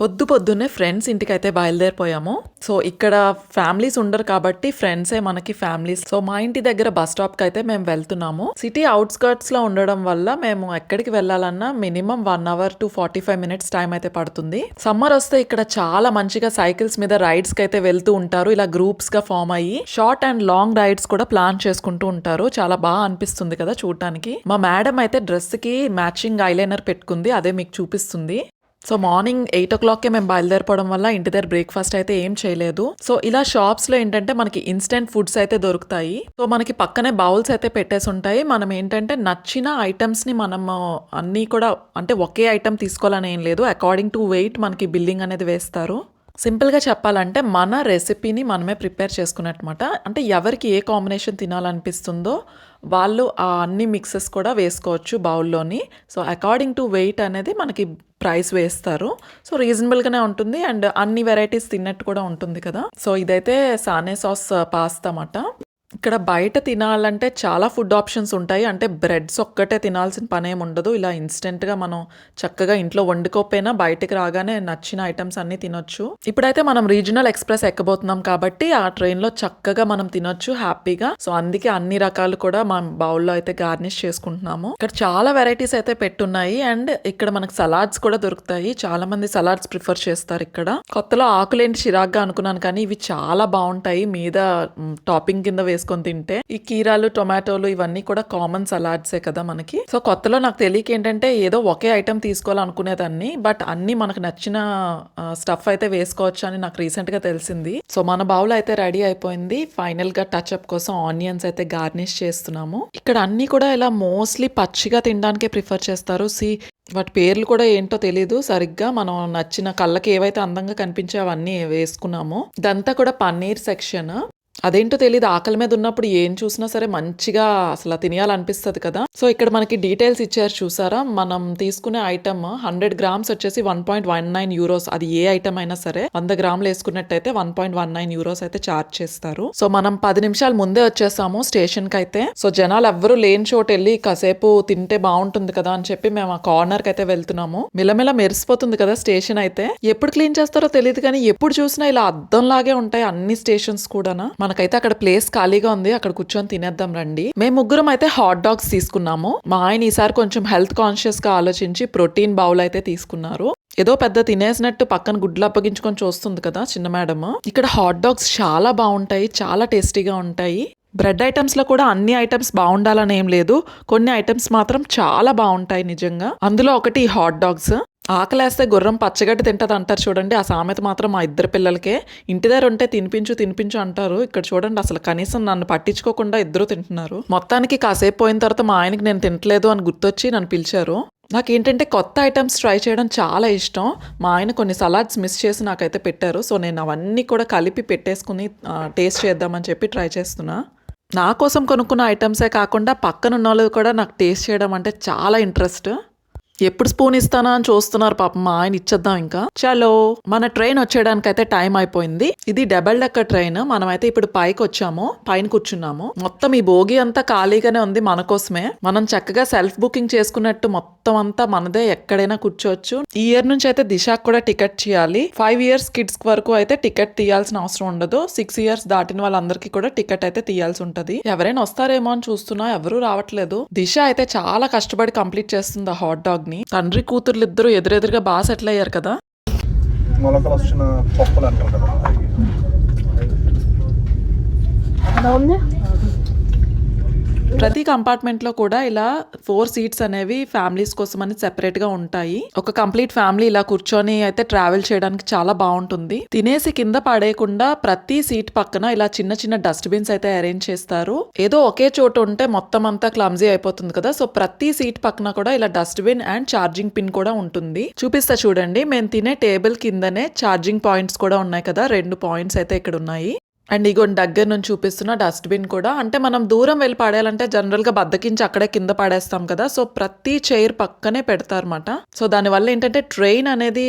పొద్దు పొద్దున్నే ఫ్రెండ్స్ ఇంటికి అయితే బయలుదేరిపోయాము. సో ఇక్కడ ఫ్యామిలీస్ ఉండరు కాబట్టి ఫ్రెండ్సే మనకి ఫ్యామిలీస్ సో మా ఇంటి దగ్గర బస్ స్టాప్కి అయితే మేము వెళ్తున్నాము. సిటీ అవుట్స్కర్ట్స్లో ఉండడం వల్ల మేము ఎక్కడికి వెళ్ళాలన్నా minimum one hour to forty five minutes time అయితే పడుతుంది. సమ్మర్ వస్తే ఇక్కడ చాలా మంచిగా సైకిల్స్ మీద రైడ్స్కి అయితే వెళ్తూ ఉంటారు. ఇలా గ్రూప్స్గా ఫామ్ అయ్యి షార్ట్ అండ్ లాంగ్ రైడ్స్ కూడా ప్లాన్ చేసుకుంటూ ఉంటారు. చాలా బాగా అనిపిస్తుంది కదా చూడటానికి మా మేడం అయితే డ్రెస్కి మ్యాచింగ్ ఐలైనర్ పెట్టుకుంది. అదే మీకు చూపిస్తుంది. సో మార్నింగ్ ఎయిట్ ఓ క్లాక్కే మేము బయలుదేరిపోవడం వల్ల ఇంటి దగ్గర బ్రేక్ఫాస్ట్ అయితే ఏం చేయలేదు. సో ఇలా షాప్స్లో ఏంటంటే మనకి ఇన్స్టెంట్ ఫుడ్స్ అయితే దొరుకుతాయి. సో మనకి పక్కనే బౌల్స్ అయితే పెట్టేసి ఉంటాయి. మనం ఏంటంటే నచ్చిన ఐటమ్స్ని మనము అన్నీ కూడా అంటే ఒకే ఐటమ్ తీసుకోవాలని ఏం లేదు. అకార్డింగ్ టు వెయిట్ మనకి బిల్లింగ్ అనేది వేస్తారు. సింపుల్గా చెప్పాలంటే మన రెసిపీని మనమే ప్రిపేర్ చేసుకున్నట్టమాట అంటే ఎవరికి ఏ కాంబినేషన్ తినాలనిపిస్తుందో వాళ్ళు ఆ అన్ని మిక్సెస్ కూడా వేసుకోవచ్చు బౌల్లోని. సో అకార్డింగ్ టు వెయిట్ అనేది మనకి ప్రైస్ వేస్తారు. సో రీజనబుల్గానే ఉంటుంది. అండ్ అన్ని వెరైటీస్ తిన్నట్టు కూడా ఉంటుంది కదా. సో ఇదైతే సానే సాస్ పాస్తా అన్నమాట ఇక్కడ బయట తినాలంటే చాలా ఫుడ్ ఆప్షన్స్ ఉంటాయి. అంటే బ్రెడ్స్ ఒక్కటే తినాల్సిన పని ఏమి ఉండదు. ఇలా ఇన్స్టెంట్గా మనం చక్కగా ఇంట్లో వండుకోకపోయినా బయటకు రాగానే నచ్చిన ఐటమ్స్ అన్ని తినొచ్చు. ఇప్పుడైతే మనం రీజనల్ ఎక్స్ప్రెస్ ఎక్కబోతున్నాం కాబట్టి ఆ ట్రైన్లో చక్కగా మనం తినొచ్చు హ్యాపీగా సో అందుకే అన్ని రకాలు కూడా మనం బౌల్లో అయితే గార్నిష్ చేసుకుంటున్నాము. ఇక్కడ చాలా వెరైటీస్ అయితే పెట్టున్నాయి. అండ్ ఇక్కడ మనకు సలాడ్స్ కూడా దొరుకుతాయి. చాలా మంది సలాడ్స్ ప్రిఫర్ చేస్తారు ఇక్కడ. కొత్తలో ఆకులేంటి చిరాగ్గా అనుకున్నాను కానీ ఇవి చాలా బాగుంటాయి. మీద టాపింగ్ కింద వేసుకొని తింటే ఈ కీరాలు టొమాటోలు ఇవన్నీ కూడా కామన్ సలాడ్సే కదా మనకి. సో కొత్తలో నాకు తెలియక ఏంటంటే ఏదో ఒకే ఐటమ్ తీసుకోవాలనుకునేదాన్ని బట్ అన్ని మనకు నచ్చిన స్టఫ్ అయితే వేసుకోవచ్చు అని నాకు రీసెంట్గా తెలిసింది. సో మన బౌల్ అయితే రెడీ అయిపోయింది. ఫైనల్గా టచ్ అప్ కోసం ఆనియన్స్ అయితే గార్నిష్ చేస్తున్నాము. ఇక్కడ అన్ని కూడా ఇలా మోస్ట్లీ పచ్చిగా తినడానికే ప్రిఫర్ చేస్తారు. సి వాటి పేర్లు కూడా ఏంటో తెలియదు సరిగ్గా మనం నచ్చిన కళ్ళకి ఏవైతే అందంగా కనిపించే అవన్నీ వేసుకున్నామో. ఇదంతా కూడా పన్నీర్ సెక్షన్. అదేంటో తెలియదు ఆకలి మీద ఉన్నప్పుడు ఏం చూసినా సరే మంచిగా అసలు తినేయాలనిపిస్తుంది కదా. సో ఇక్కడ మనకి డీటెయిల్స్ ఇచ్చారు చూసారా? మనం తీసుకునే ఐటమ్ హండ్రెడ్ గ్రామ్స్ వచ్చేసి one point one nine euros. అది ఏ ఐటమ్ అయినా సరే వంద గ్రాములు వేసుకున్నట్టయితే one point one nine euros అయితే చార్జ్ చేస్తారు. సో మనం పది నిమిషాలు ముందే వచ్చేసాము స్టేషన్కి అయితే సో జనాలు ఎవ్వరూ లేని చోటు వెళ్ళి కాసేపు తింటే బాగుంటుంది కదా అని చెప్పి మేము ఆ కార్నర్కి అయితే వెళ్తున్నాము. మిలమిల మెరిసిపోతుంది కదా స్టేషన్ అయితే. ఎప్పుడు క్లీన్ చేస్తారో తెలియదు కానీ ఎప్పుడు చూసినా ఇలా అద్దంలాగే ఉంటాయి అన్ని స్టేషన్స్ కూడా మనకైతే అక్కడ ప్లేస్ ఖాళీగా ఉంది. అక్కడ కూర్చొని తినేద్దాం రండి. మేము ముగ్గురం అయితే హాట్ డాగ్స్ తీసుకున్నాము. మా ఆయన ఈసారి కొంచెం హెల్త్ కాన్షియస్గా ఆలోచించి ప్రోటీన్ బౌల్ అయితే తీసుకున్నారు. ఏదో పెద్ద తినేసినట్టు పక్కన గుడ్లు అప్పగించుకొని చూస్తుంది కదా చిన్న మేడం ఇక్కడ హాట్ డాగ్స్ చాలా బాగుంటాయి. చాలా టేస్టీగా ఉంటాయి. బ్రెడ్ ఐటమ్స్లో కూడా అన్ని ఐటమ్స్ బాగుండాలని ఏం లేదు. కొన్ని ఐటమ్స్ మాత్రం చాలా బాగుంటాయి నిజంగా. అందులో ఒకటి హాట్ డాగ్స్. ఆకలేస్తే గుర్రం పచ్చగడ్డి తింటది అంటారు చూడండి. ఆ సామెత మాత్రం మా ఇద్దరు పిల్లలకే. ఇంటి దగ్గర ఉంటే తినిపించు తినిపించు అంటారు. ఇక్కడ చూడండి అసలు కనీసం నన్ను పట్టించుకోకుండా ఇద్దరు తింటున్నారు. మొత్తానికి కాసేపు పోయిన తర్వాత మా ఆయనకి నేను తింటలేదు అని గుర్తొచ్చి నన్ను పిలిచారు. నాకేంటంటే కొత్త ఐటమ్స్ ట్రై చేయడం చాలా ఇష్టం. మా ఆయన కొన్ని సలాడ్స్ మిస్ చేసి నాకైతే పెట్టారు. సో నేను అవన్నీ కూడా కలిపి పెట్టేసుకుని టేస్ట్ చేద్దామని చెప్పి ట్రై చేస్తున్నా. నా కోసం కొనుక్కున్న ఐటమ్సే కాకుండా పక్కన ఉన్న వాళ్ళు కూడా నాకు టేస్ట్ చేయడం అంటే చాలా ఇంట్రెస్ట్. ఎప్పుడు స్పూన్ ఇస్తానా అని చూస్తున్నారు పాపం మా ఆయన ఇచ్చేద్దాం ఇంకా. చలో మన ట్రైన్ వచ్చేయడానికి అయితే టైం అయిపోయింది. ఇది డబల్ డెక్కర్ ట్రైన్. మనం అయితే ఇప్పుడు పైకి వచ్చాము. పైన కూర్చున్నాము. మొత్తం ఈ భోగి అంతా ఖాళీగానే ఉంది మన కోసమే. మనం చక్కగా సెల్ఫ్ బుకింగ్ చేసుకున్నట్టు మొత్తం అంతా మనదే ఎక్కడైనా కూర్చోవచ్చు. ఈ ఇయర్ నుంచి అయితే దిశాకు కూడా టికెట్ చేయాలి. ఫైవ్ ఇయర్స్ కిడ్స్ వరకు అయితే టికెట్ తీయాల్సిన అవసరం ఉండదు. సిక్స్ ఇయర్స్ దాటిన వాళ్ళందరికీ కూడా టికెట్ అయితే తీయాల్సి ఉంటది. ఎవరైనా వస్తారేమో అని చూస్తున్నా ఎవరూ రావట్లేదు. దిశ అయితే చాలా కష్టపడి కంప్లీట్ చేస్తుంది ఆ హాట్ డాగ్. ని తండ్రి కూతుర్లు ఇద్దరు ఎదురెదురుగా బాగా సెటిల్ అయ్యారు కదా? మొలకలు వచ్చిన పప్పులు అంటారు కదా ప్రతి కంపార్ట్మెంట్లో కూడా ఇలా ఫోర్ సీట్స్ అనేవి ఫ్యామిలీస్ కోసం అని సెపరేట్గా ఉంటాయి. ఒక కంప్లీట్ ఫ్యామిలీ ఇలా కూర్చొని అయితే ట్రావెల్ చేయడానికి చాలా బాగుంటుంది. తినేసి కింద పడేయకుండా ప్రతి సీట్ పక్కన ఇలా చిన్న చిన్న డస్ట్ బిన్స్ అయితే అరేంజ్ చేస్తారు. ఏదో ఒకే చోట ఉంటే మొత్తం అంతా క్లమ్జీ అయిపోతుంది కదా. సో ప్రతి సీట్ పక్కన కూడా ఇలా dustbin and charging pin కూడా ఉంటుంది. చూపిస్తా చూడండి. మేము తినే టేబుల్ కిందనే ఛార్జింగ్ పాయింట్స్ కూడా ఉన్నాయి కదా. రెండు పాయింట్స్ అయితే ఇక్కడ ఉన్నాయి. అండ్ ఇగో దగ్గర నుంచి చూపిస్తున్న డస్ట్బిన్ కూడా. అంటే మనం దూరం వెళ్ళి పడేయాలంటే జనరల్గా బద్దకించి అక్కడే కింద పడేస్తాం కదా. సో ప్రతి చైర్ పక్కనే పెడతారన్నమాట. సో దానివల్ల ఏంటంటే ట్రైన్ అనేది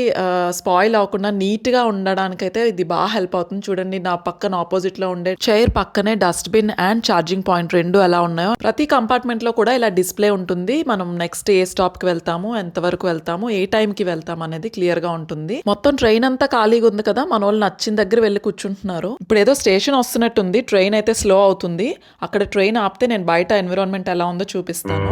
స్పాయిల్ అవ్వకుండా నీట్గా ఉండడానికైతే ఇది బాగా హెల్ప్ అవుతుంది. చూడండి నా పక్కన ఆపోజిట్లో ఉండే చైర్ పక్కనే డస్ట్బిన్ అండ్ ఛార్జింగ్ పాయింట్ రెండు ఎలా ఉన్నాయో. ప్రతి కంపార్ట్మెంట్లో కూడా ఇలా డిస్ప్లే ఉంటుంది. మనం నెక్స్ట్ ఏ స్టాప్కి వెళ్తాము ఎంత వరకు వెళ్తాము ఏ టైం కి అనేది క్లియర్గా ఉంటుంది. మొత్తం ట్రైన్ అంతా ఖాళీగా ఉంది కదా. మన వాళ్ళు నచ్చిన దగ్గర వెళ్ళి కూర్చుంటున్నారు. ఇప్పుడు ఏదో స్టేషన్ వస్తున్నట్టుంది. ట్రైన్ అయితే స్లో అవుతుంది. అక్కడ ట్రైన్ ఆపితే నేను బయట ఎన్విరాన్మెంట్ ఎలా ఉందో చూపిస్తాను.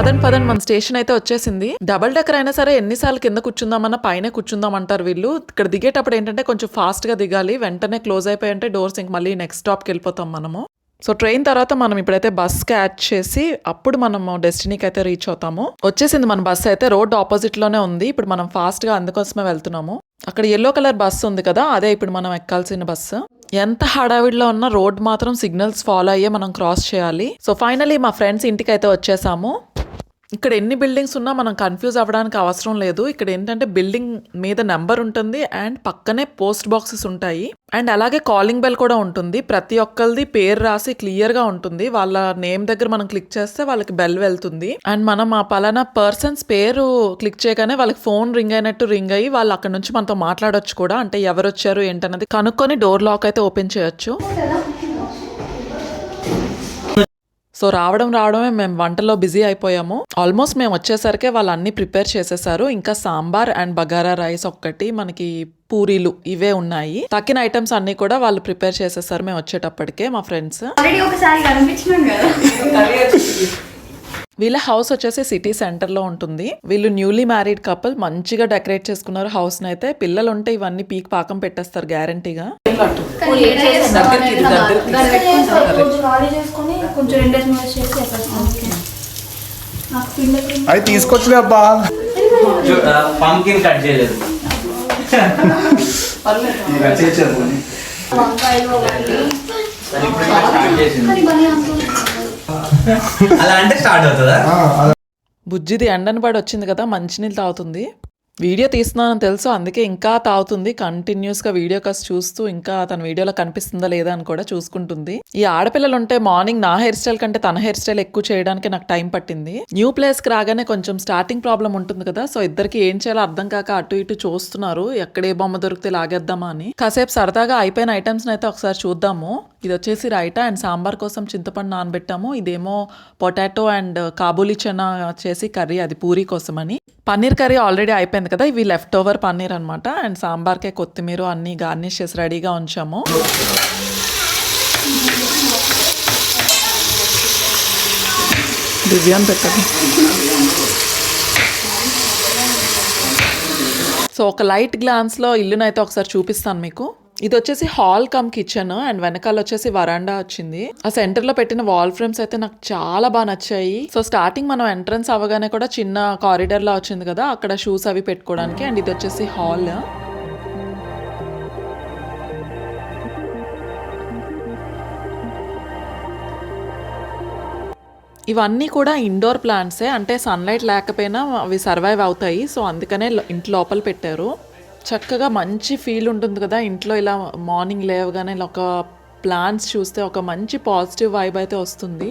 పదండి పదండి మన స్టేషన్ అయితే వచ్చేసింది. డబల్ డెక్కర్ అయినా సరే ఎన్నిసార్లు కింద కూర్చుందామన్నా పైన కూర్చుందాం అంటారు వీళ్ళు. ఇక్కడ దిగేటప్పుడు ఏంటంటే కొంచెం ఫాస్ట్గా దిగాలి. వెంటనే క్లోజ్ అయిపోయి అంటే డోర్స్ ఇంక మళ్ళీ నెక్స్ట్ స్టాప్కి వెళ్ళిపోతాం మనము. సో ట్రైన్ తర్వాత మనం ఇప్పుడైతే బస్ క్యాచ్ చేసి అప్పుడు మనము డెస్టినీకి అయితే రీచ్ అవుతాము. వచ్చేసింది మన బస్ అయితే రోడ్ ఆపోజిట్లోనే ఉంది. ఇప్పుడు మనం ఫాస్ట్గా అందుకోసమే వెళ్తున్నాము. అక్కడ ఎల్లో కలర్ బస్సు ఉంది కదా అదే ఇప్పుడు మనం ఎక్కాల్సిన బస్సు ఎంత హడావిడిలో ఉన్న రోడ్ మాత్రం సిగ్నల్స్ ఫాలో అయ్యే మనం క్రాస్ చేయాలి. సో ఫైనలీ మా ఫ్రెండ్స్ ఇంటికి అయితే వచ్చేసాము. ఇక్కడ ఎన్ని బిల్డింగ్స్ ఉన్నా మనం కన్ఫ్యూజ్ అవ్వడానికి అవసరం లేదు. ఇక్కడ ఏంటంటే బిల్డింగ్ మీద నెంబర్ ఉంటుంది అండ్ పక్కనే పోస్ట్ బాక్సెస్ ఉంటాయి. అండ్ అలాగే కాలింగ్ బెల్ కూడా ఉంటుంది. ప్రతి ఒక్కరిది పేరు రాసి క్లియర్గా ఉంటుంది. వాళ్ళ నేమ్ దగ్గర మనం క్లిక్ చేస్తే వాళ్ళకి బెల్ వెళ్తుంది. అండ్ మనం ఆ పలానా పర్సన్స్ పేరు క్లిక్ చేయగానే వాళ్ళకి ఫోన్ రింగ్ అయినట్టు రింగ్ అయ్యి వాళ్ళు అక్కడ నుంచి మనతో మాట్లాడొచ్చు కూడా. అంటే ఎవరు వచ్చారు ఏంటన్నది కనుక్కొని డోర్ లాక్ అయితే ఓపెన్ చేయొచ్చు. సో రావడం రావడమే మేము వంటలో బిజీ అయిపోయాము. ఆల్మోస్ట్ మేము వచ్చేసరికి వాళ్ళు అన్ని ప్రిపేర్ చేసేసారు. ఇంకా సాంబార్ అండ్ బగారా రైస్ ఒక్కటి మనకి పూరీలు ఇవే ఉన్నాయి. తక్కిన ఐటమ్స్ అన్ని కూడా వాళ్ళు ప్రిపేర్ చేసేసారు మేము వచ్చేటప్పటికే మా ఫ్రెండ్స్. ఒకసారి వీళ్ళ హౌస్ వచ్చేసి సిటీ సెంటర్లో ఉంటుంది. వీళ్ళు న్యూలీ మ్యారీడ్ కపుల్ మంచిగా డెకరేట్ చేసుకున్నారు హౌస్ని అయితే. పిల్లలు ఉంటే ఇవన్నీ పీక్ పాకం పెట్టేస్తారు గ్యారంటీగా అవి తీసుకొచ్చులే అబ్బా. పంకిన్ కట్ చేయలేదు. వంకాయలు అలా అంటే స్టార్ట్ అవుతుందా? బుజ్జిది ఎండను పడి వచ్చింది కదా మంచినీళ్ళు తాగుతుంది. వీడియో తీస్తున్నానని తెలుసు అందుకే ఇంకా తాగుతుంది. కంటిన్యూస్గా వీడియో కాస్ట్ చూస్తూ ఇంకా తన వీడియోలో కనిపిస్తుందా లేదా అని కూడా చూసుకుంటుంది. ఈ ఆడపిల్లలు ఉంటే మార్నింగ్ నా హెయిర్ స్టైల్ కంటే తన హెయిర్ స్టైల్ ఎక్కువ చేయడానికి నాకు టైం పట్టింది. న్యూ ప్లేస్కి రాగానే కొంచెం స్టార్టింగ్ ప్రాబ్లం ఉంటుంది కదా సో ఇద్దరికి ఏం చేయాలో అర్థం కాక అటు ఇటు చూస్తున్నారు. ఎక్కడ ఏ బొమ్మ దొరికితే లాగేద్దామా అని. కాసేపు సరదాగా అయిపోయిన ఐటమ్స్ అయితే ఒకసారి చూద్దాము. ఇది వచ్చేసి రైటా అండ్ సాంబార్ కోసం చింతపండు నానబెట్టాము. ఇదేమో పొటాటో అండ్ కాబూలి చనా చేసి కర్రీ అది పూరీ కోసం అని పన్నీర్ కర్రీ ఆల్రెడీ అయిపోయింది కదా ఇవి లెఫ్ట్ ఓవర్ పన్నీర్ అనమాట అండ్ సాంబార్కే కొత్తిమీర అన్ని గార్నిష్ చేసి రెడీగా ఉంచాము. దివ్యాన్ పెట్టదు సో ఒక లైట్ గ్లాన్స్లో ఇల్లునైతే ఒకసారి చూపిస్తాను మీకు. ఇది వచ్చేసి హాల్ కమ్ కిచెన్ అండ్ వెనకాల వచ్చేసి వరాండా వచ్చింది. ఆ సెంటర్లో పెట్టిన వాల్ ఫ్రేమ్స్ అయితే నాకు చాలా బాగా నచ్చాయి. సో స్టార్టింగ్ మనం ఎంట్రన్స్ అవ్వగానే కూడా చిన్న కారిడర్ లా వచ్చింది కదా అక్కడ షూస్ అవి పెట్టుకోవడానికి అండ్ ఇది వచ్చేసి హాల్. ఇవన్నీ కూడా ఇండోర్ ప్లాంట్సే అంటే సన్లైట్ లేకపోయినా అవి సర్వైవ్ అవుతాయి. సో అందుకనే ఇంటి లోపల పెట్టారు. చక్కగా మంచి ఫీల్ ఉంటుంది కదా. ఇంట్లో ఇలా మార్నింగ్ లేవగానే ఇలా ఒక ప్లాంట్స్ చూస్తే ఒక మంచి పాజిటివ్ వైబ్ అయితే వస్తుంది.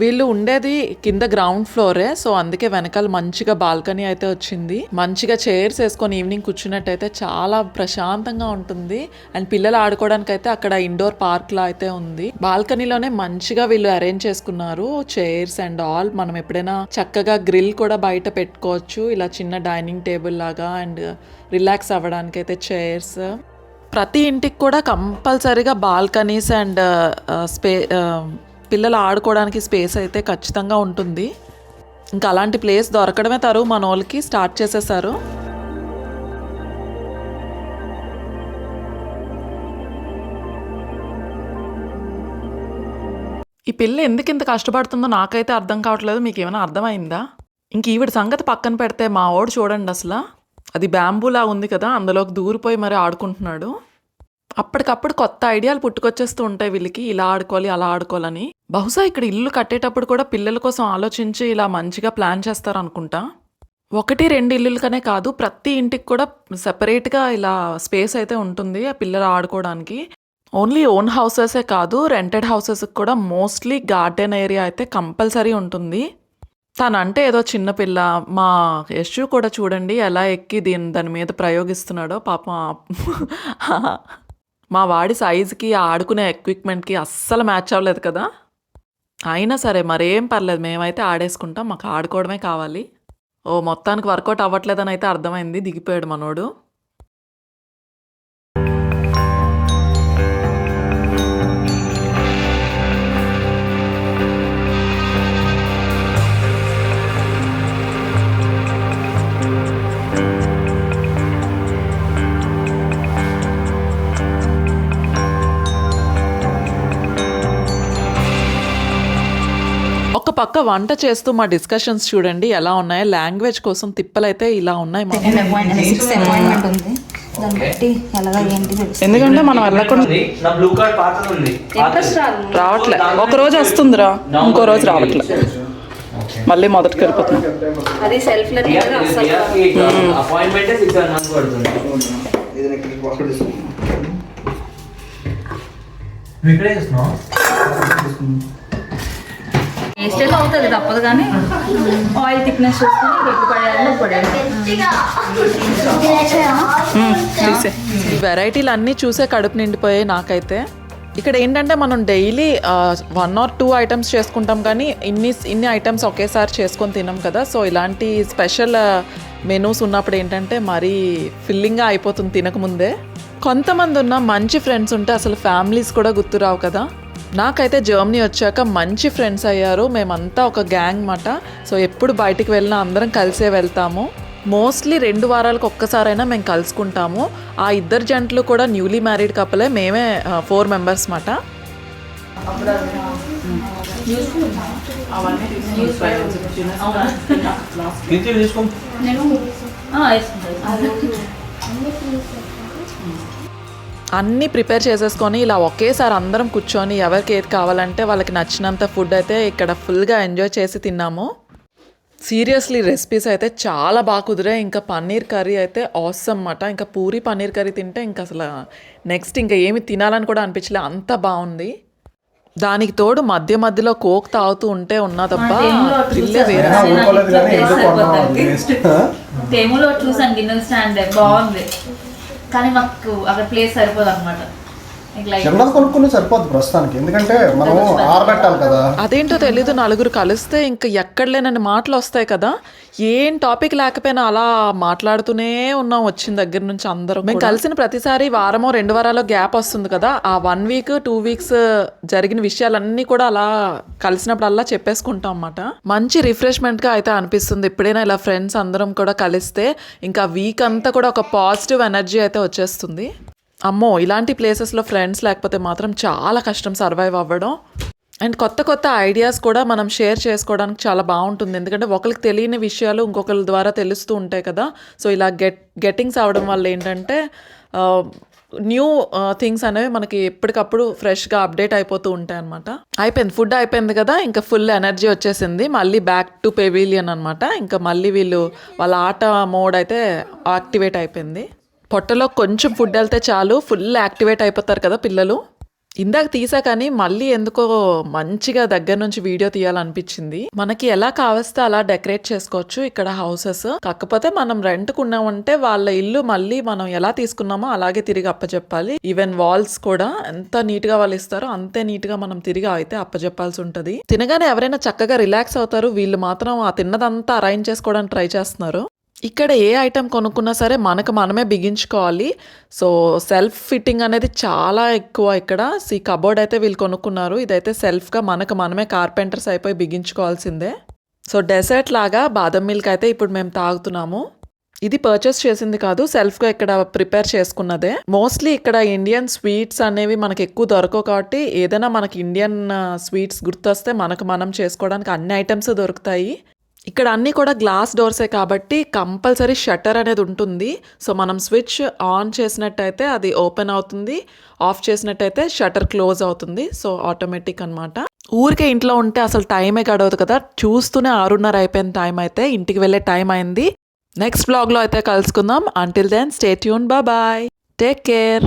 వీళ్ళు ఉండేది కింద గ్రౌండ్ ఫ్లోరే సో అందుకే వెనకాల మంచిగా బాల్కనీ అయితే వచ్చింది. మంచిగా చైర్స్ వేసుకొని ఈవినింగ్ కూర్చున్నట్టయితే చాలా ప్రశాంతంగా ఉంటుంది. అండ్ పిల్లలు ఆడుకోవడానికి అయితే అక్కడ ఇండోర్ పార్క్ లా అయితే ఉంది. బాల్కనీలోనే మంచిగా వీళ్ళు అరేంజ్ చేసుకున్నారు. చైర్స్ అండ్ ఆల్ మనం ఎప్పుడైనా చక్కగా గ్రిల్ కూడా బయట పెట్టుకోవచ్చు. ఇలా చిన్న డైనింగ్ టేబుల్ లాగా అండ్ రిలాక్స్ అవ్వడానికి అయితే చైర్స్ ప్రతి ఇంటికి కూడా కంపల్సరీగా బాల్కనీస్ అండ్ స్పే పిల్లలు ఆడుకోవడానికి స్పేస్ అయితే ఖచ్చితంగా ఉంటుంది. ఇంకా అలాంటి ప్లేస్ దొరకడమే తరువు మన వాళ్ళకి స్టార్ట్ చేసేసారు. ఈ పిల్ల ఎందుకు ఇంత కష్టపడుతుందో నాకైతే అర్థం కావట్లేదు. మీకు ఏమైనా అర్థమైందా? ఇంక ఈవిడ సంగతి పక్కన పెడితే మా వాడు చూడండి అసలు. అది బ్యాంబూలా ఉంది కదా అందులోకి దూరిపోయి మరి ఆడుకుంటున్నాడు. అప్పటికప్పుడు కొత్త ఐడియాలు పుట్టుకొచ్చేస్తూ ఉంటాయి వీళ్ళకి. ఇలా ఆడుకోవాలి అలా ఆడుకోవాలని. బహుశా ఇక్కడ ఇల్లు కట్టేటప్పుడు కూడా పిల్లల కోసం ఆలోచించి ఇలా మంచిగా ప్లాన్ చేస్తారు అనుకుంటా ఒకటి రెండు ఇల్లులకనే కాదు ప్రతి ఇంటికి కూడా సెపరేట్గా ఇలా స్పేస్ అయితే ఉంటుంది ఆ పిల్లలు ఆడుకోవడానికి. ఓన్లీ ఓన్ హౌసెసే కాదు రెంటెడ్ హౌసెస్కి కూడా మోస్ట్లీ గార్డెన్ ఏరియా అయితే కంపల్సరీ ఉంటుంది. తనంటే ఏదో చిన్నపిల్ల మా యశు కూడా చూడండి ఎలా ఎక్కి దీని దాని మీద ప్రయోగిస్తున్నాడో పాపం మా వాడి సైజుకి ఆడుకునే ఎక్విప్మెంట్కి అస్సలు మ్యాచ్ అవ్వలేదు కదా. అయినా సరే మరేం పర్లేదు. మేమైతే ఆడేసుకుంటాం. మాకు ఆడుకోవడమే కావాలి. ఓ మొత్తానికి వర్కౌట్ అవ్వట్లేదని అయితే అర్థమైంది. దిగిపోయాడు మనోడు. పక్క వంట చేస్తూ మా డిస్కషన్స్ చూడండి ఎలా ఉన్నాయో. లాంగ్వేజ్ కోసం తిప్పలైతే ఇలా ఉన్నాయి ఎందుకంటే మనం వెళ్ళకుండా ఉంది. నా బ్లూ కార్డ్ పాతది ఉంది. రావట్లే. ఒక రోజు వస్తుందిరా. ఇంకో రోజు రావట్లే. మళ్ళీ మొదటికి వెళ్ళిపోతున్నాం. అది self appointment six seven months పడుతుంది నువ్వు ఇక్కడే చూస్తున్నావు వేస్టేజ్ అవుతుంది తప్పదు కానీ ఆయిల్ థిక్నెస్ చూసుకొని ఎక్కువ పడేయాలి పడేయాలి. ఈ వెరైటీలు అన్నీ చూసే కడుపు నిండిపోయాయి నాకైతే. ఇక్కడ ఏంటంటే మనం daily one or two items చేసుకుంటాం కానీ ఇన్ని ఇన్ని ఐటమ్స్ ఒకేసారి చేసుకొని తినాం కదా. సో ఇలాంటి స్పెషల్ మెనూస్ ఉన్నప్పుడు ఏంటంటే మరీ ఫిల్లింగ్గా అయిపోతుంది తినకముందే. కొంతమంది ఉన్న మంచి ఫ్రెండ్స్ ఉంటే అసలు ఫ్యామిలీస్ కూడా గుర్తురావు కదా. నాకైతే జర్మనీ వచ్చాక మంచి ఫ్రెండ్స్ అయ్యారు. మేమంతా ఒక గ్యాంగ్ మాట. సో ఎప్పుడు బయటికి వెళ్ళినా అందరం కలిసే వెళ్తాము. మోస్ట్లీ రెండు వారాలకు ఒక్కసారైనా మేము కలుసుకుంటాము. ఆ ఇద్దరు జంటలు కూడా న్యూలీ మ్యారీడ్ కప్పలే మేమే ఫోర్ మెంబర్స్ మాట. తీసుకో అన్నీ ప్రిపేర్ చేసేసుకొని ఇలా ఒకేసారి అందరం కూర్చొని ఎవరికి ఏది కావాలంటే వాళ్ళకి నచ్చినంత ఫుడ్ అయితే ఇక్కడ ఫుల్గా ఎంజాయ్ చేసి తిన్నాము. సీరియస్లీ రెసిపీస్ అయితే చాలా బాగా కుదిరాయి. ఇంకా పన్నీర్ కర్రీ అయితే ఆసమ్ అన్నమాట ఇంకా పూరి పన్నీర్ కర్రీ తింటే ఇంకా అసలు నెక్స్ట్ ఇంకా ఏమి తినాలని కూడా అనిపించలే. అంత బాగుంది. దానికి తోడు మధ్య మధ్యలో కోక్ తాగుతూ ఉంటే వేరే. కొన్నాం అది? వేస్ట్ టేములో చూసాను గిన్నెల స్టాండ్. బాగుంది. కానీ మాకు అక్కడ ప్లేస్ సరిపోదు అనమాట చిన్నది కొనుక్కుని సరిపోద్ది ప్రస్తుతానికి. ఎందుకంటే మనం ఆరబెట్టాలి కదా. అదేంటో తెలీదు నలుగురు కలిస్తే ఇంకా ఎక్కడ లేనని మాటలు వస్తాయి కదా. ఏం టాపిక్ లేకపోయినా అలా మాట్లాడుతూనే ఉన్నాం వచ్చిన దగ్గర నుంచి అందరం మేము కలిసిన ప్రతిసారి వారమో రెండు వారాల్లో గ్యాప్ వస్తుంది కదా. ఆ వన్ వీక్ టూ వీక్స్ జరిగిన విషయాలన్నీ కూడా అలా కలిసినప్పుడల్లా చెప్పేసుకుంటాం అన్నమాట. మంచి రిఫ్రెష్మెంట్గా అయితే అనిపిస్తుంది. ఎప్పుడైనా ఇలా ఫ్రెండ్స్ అందరం కూడా కలిస్తే ఇంకా వీక్ అంతా కూడా ఒక పాజిటివ్ ఎనర్జీ అయితే వచ్చేస్తుంది. అమ్మో ఇలాంటి ప్లేసెస్లో ఫ్రెండ్స్ లేకపోతే మాత్రం చాలా కష్టం సర్వైవ్ అవ్వడం. అండ్ కొత్త కొత్త ఐడియాస్ కూడా మనం షేర్ చేసుకోవడానికి చాలా బాగుంటుంది. ఎందుకంటే ఒకరికి తెలియని విషయాలు ఇంకొకరి ద్వారా తెలుస్తూ ఉంటాయి కదా. సో ఇలా గెట్ గెట్టింగ్స్ అవడం వల్ల ఏంటంటే న్యూ థింగ్స్ అనేవి మనకి ఎప్పటికప్పుడు ఫ్రెష్గా అప్డేట్ అయిపోతూ ఉంటాయి అనమాట అయిపోయింది. ఫుడ్ అయిపోయింది కదా. ఇంకా ఫుల్ ఎనర్జీ వచ్చేసింది. మళ్ళీ బ్యాక్ టు పెవిలియన్ అనమాట ఇంకా మళ్ళీ వీళ్ళు వాళ్ళ ఆట మోడ్ అయితే యాక్టివేట్ అయిపోయింది. పొట్టలో కొంచెం ఫుడ్ వెళ్తే చాలు ఫుల్ యాక్టివేట్ అయిపోతారు కదా పిల్లలు. ఇందాక తీసా కానీ మళ్ళీ ఎందుకో మంచిగా దగ్గర నుంచి వీడియో తీయాలనిపించింది. మనకి ఎలా కావస్తే అలా డెకరేట్ చేసుకోవచ్చు ఇక్కడ హౌసెస్ కాకపోతే మనం రెంట్ కున్నామంటే వాళ్ళ ఇల్లు మళ్ళీ మనం ఎలా తీసుకున్నామో అలాగే తిరిగి అప్పచెప్పాలి ఈవెన్ వాల్స్ కూడా ఎంత నీట్గా వాళ్ళు ఇస్తారో అంతే నీట్గా మనం తిరిగి అయితే అప్పచెప్పాల్సి ఉంటది. తినగానే ఎవరైనా చక్కగా రిలాక్స్ అవుతారు. వీళ్ళు మాత్రం ఆ తిన్నదంతా అరేంజ్ చేసుకోవడానికి ట్రై చేస్తున్నారు. ఇక్కడ ఏ ఐటెం కొనుక్కున్నా సరే మనకు మనమే బిగించుకోవాలి. సో సెల్ఫ్ ఫిట్టింగ్ అనేది చాలా ఎక్కువ ఇక్కడ. సీ కబోర్డ్ అయితే వీళ్ళు కొనుక్కున్నారు. ఇదైతే సెల్ఫ్గా మనకు మనమే కార్పెంటర్స్ అయిపోయి బిగించుకోవాల్సిందే. సో డెసర్ట్ లాగా బాదం మిల్క్ అయితే ఇప్పుడు మేము తాగుతున్నాము. ఇది పర్చేస్ చేసింది కాదు సెల్ఫ్గా ఇక్కడ ప్రిపేర్ చేసుకున్నదే. మోస్ట్లీ ఇక్కడ ఇండియన్ స్వీట్స్ అనేవి మనకి ఎక్కువ దొరకవు కాబట్టి ఏదైనా మనకి ఇండియన్ స్వీట్స్ గుర్తొస్తే మనకు మనం చేసుకోవడానికి అన్ని ఐటమ్స్ దొరుకుతాయి. ఇక్కడ అన్నీ కూడా గ్లాస్ డోర్సే కాబట్టి కంపల్సరీ షట్టర్ అనేది ఉంటుంది. సో మనం స్విచ్ ఆన్ చేసినట్టయితే అది ఓపెన్ అవుతుంది. ఆఫ్ చేసినట్టయితే షట్టర్ క్లోజ్ అవుతుంది. సో ఆటోమేటిక్ అన్నమాట. ఊరికే ఇంట్లో ఉంటే అసలు టైమే గడవదు కదా. చూస్తూనే ఆరున్నర అయిపోయిన టైం అయితే ఇంటికి వెళ్ళే టైం అయింది. నెక్స్ట్ బ్లాగ్లో అయితే కలుసుకుందాం. Until then stay tune bye take care